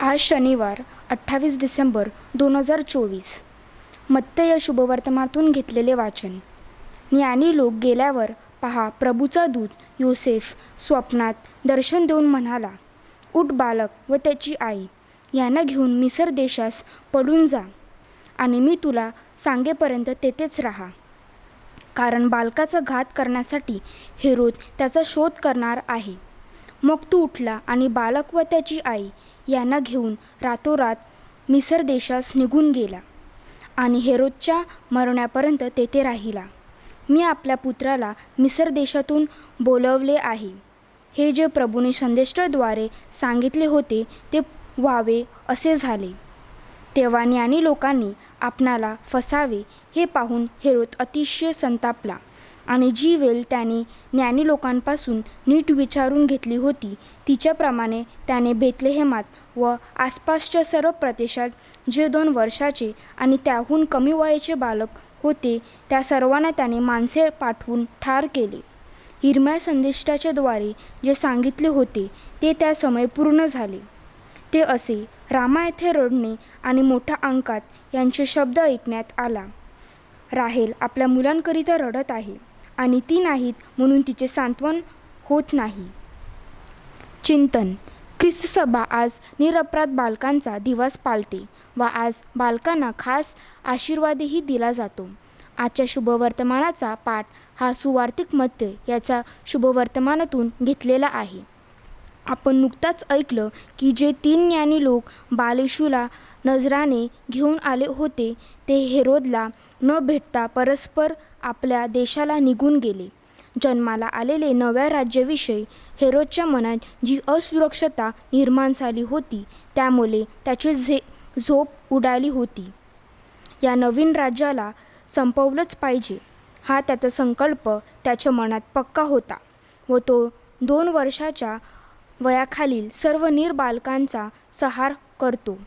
आज शनिवार अठ्ठावीस डिसेंबर दोन हजार चोवीस. मत्त या शुभवर्तमानातून घेतलेले वाचन. ज्ञानी लोक गेल्यावर पहा प्रभूचा दूत योसेफ स्वप्नात दर्शन देऊन म्हणाला उठ बालक व त्याची आई यांना घेऊन मिसर देशास पडून जा आणि मी तुला सांगेपर्यंत तेथेच राहा. कारण बालकाचा घात करण्यासाठी हेरोद त्याचा शोध करणार आहे. मग तो उठला आणि बालक व त्याची आई यांना घेऊन रातोरात मिसर देशास निघून गेला. आणि हेरोदच्या मरण्यापर्यंत तेथे राहिला. मी आपल्या पुत्राला मिसर देशातून बोलवले आहे. हे जे प्रभूने संदेष्टाद्वारे सांगितले होते ते व्हावे असे झाले. तेव्हा ज्ञानी लोकांनी आपणाला फसावे हे पाहून हेरोद अतिशय संतापला. आणि जी वेल त्याने ज्ञानी लोकांपासून नीट विचारून घेतली होती. तिच्याप्रमाणे त्याने बेतलेहेमात व आसपासच्या सर्व प्रदेशात जे दोन वर्षाचे आणि त्याहून कमी वयाचे बालक होते त्या सर्वांना त्याने माणसे पाठवून ठार केले. हिरम्या संदिष्टाच्याद्वारे जे सांगितले होते ते त्या समय पूर्ण झाले. ते असे रामा येथे रडणे आणि मोठ्या अंकात यांचे शब्द ऐकण्यात आला. राहेल आपल्या मुलांकरिता रडत आहे. आणि ती नाहीत म्हणून तिचे सांत्वन होत नाही. चिंतन. ख्रिस्तसभा आज निरपराध बालकांचा दिवस पाळते व आज बालकांना खास आशीर्वादही दिला जातो. आजच्या शुभवर्तमानाचा पाठ हा सुवार्तिक मत्य याच्या शुभवर्तमानातून घेतलेला आहे. आपण नुकताच ऐकलं की जे तीन ज्ञानी लोक बालेशूला नजराने घेऊन आले होते ते हेरोदला न भेटता परस्पर आपल्या देशाला निघून गेले. जन्माला आलेले नव्या राज्याविषयी हेरोदच्या मनात जी असुरक्षता निर्माण झाली होती त्यामुळे त्याची झे झोप उडाली होती. या नवीन राज्याला संपवलंच पाहिजे हा त्याचा संकल्प त्याच्या मनात पक्का होता व तो दोन वर्षाच्या वयाखालील सर्व निर्बालकांचा सहार करतो.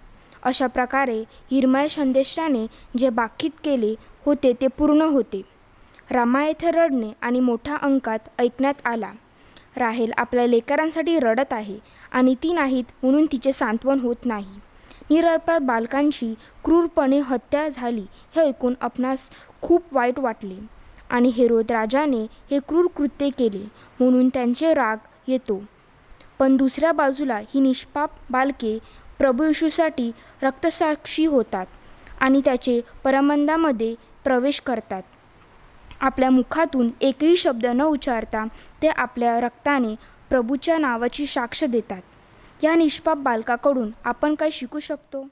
अशा प्रकारे हिरमय संदेशाने जे बाकीत केले होते ते पूर्ण होते. रामा येथे रडणे आणि मोठ्या अंकात ऐकण्यात आला. राहेल आपल्या लेकरांसाठी रडत आहे आणि ती नाहीत म्हणून तिचे सांत्वन होत नाही. निरपराध बालकांची क्रूरपणे हत्या झाली हे ऐकून आपणास खूप वाईट वाटले आणि हेरोद राजाने हे क्रूर कृत्य केले म्हणून त्यांचे राग येतो. पण दुसऱ्या बाजूला ही निष्पाप बालके प्रभू येशूसाठी रक्तसाक्षी होतात आणि त्याचे परमंदामध्ये प्रवेश करतात. आपल्या मुखातून एकही शब्द न उच्चारता ते आपल्या रक्ताने प्रभूच्या नावाची साक्ष देतात. या निष्पाप बालकाकडून आपण काय शिकू शकतो?